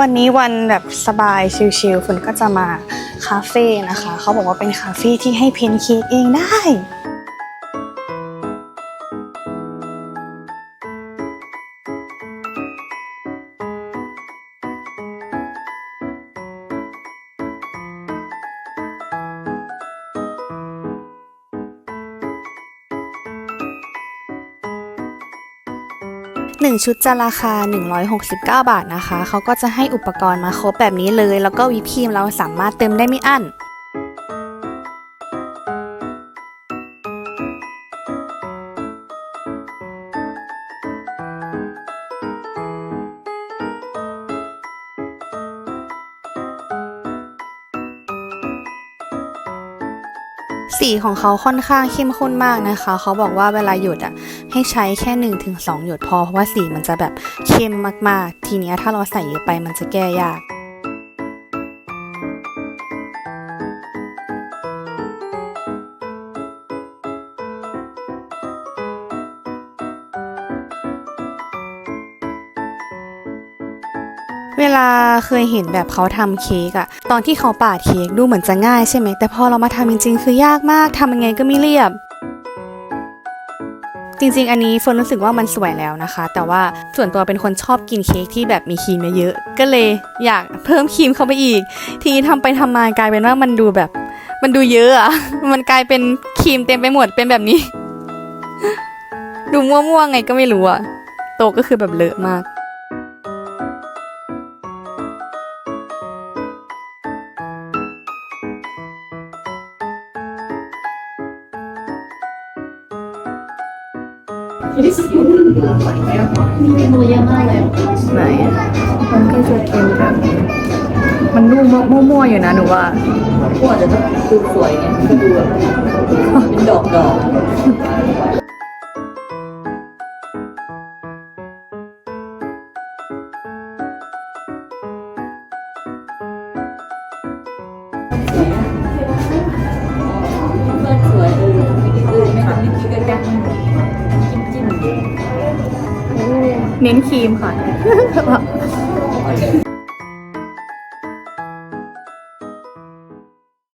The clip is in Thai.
วันนี้วันแบบสบายชิลๆฝนก็จะมาคาเฟ่นะคะ เขาบอกว่าเป็นคาเฟ่ที่ให้เพ้นเค้กเองได้ หนึ่งชุดจะราคา 169 บาทนะคะ เขาก็จะให้อุปกรณ์มาครบแบบนี้เลย แล้วก็วิปครีมเราสามารถเติมได้ไม่อั้น สีของเขาค่อนข้างเข้มข้นมากนะคะ เขาบอกว่าเวลาหยดอะให้ใช้แค่1นถึงสหยดพอเพราะว่าสีมันจะแบบเข้มมากๆ ทีเนี้ยถ้าเราใส่เยอะไปมันจะแก้ยาก เวลาเคยเห็นแบบเขาทำเค้กอะตอนที่เขาปาดเค้กดูเหมือนจะง่ายใช่ไหมแต่พอเรามาทำจริง ๆ คือยากมากทำยังไงก็ไม่เรียบ จริงๆ อันนี้เฟิร์นรู้สึกว่ามันสวยแล้วนะคะ แต่ว่าส่วนตัวเป็นคนชอบกินเค้กที่แบบมีครีมเยอะๆก็เลยอยากเพิ่มครีมเข้าไปอีก ทีนี้ทำไปทำมากลายเป็นว่ามันดูแบบมันดูเยอะอะมันกลายเป็นครีมเต็มไปหมดเป็นแบบนี้ ดูมั่วๆไงก็ไม่รู้อะโตก็คือแบบเลอะมาก มีเมนูเยอะมากเลยไหน มันก็จะเป็นแบบมันดูมั่วๆอยู่นะหนูว่าพวกจะต้องดูสวยไงก็ดูแบบเป็นดอกดอกเพื่อนสวยเออไม่ได้อื่นไม่ทำไม่คิดกันกัน เน้นครีมค่ะ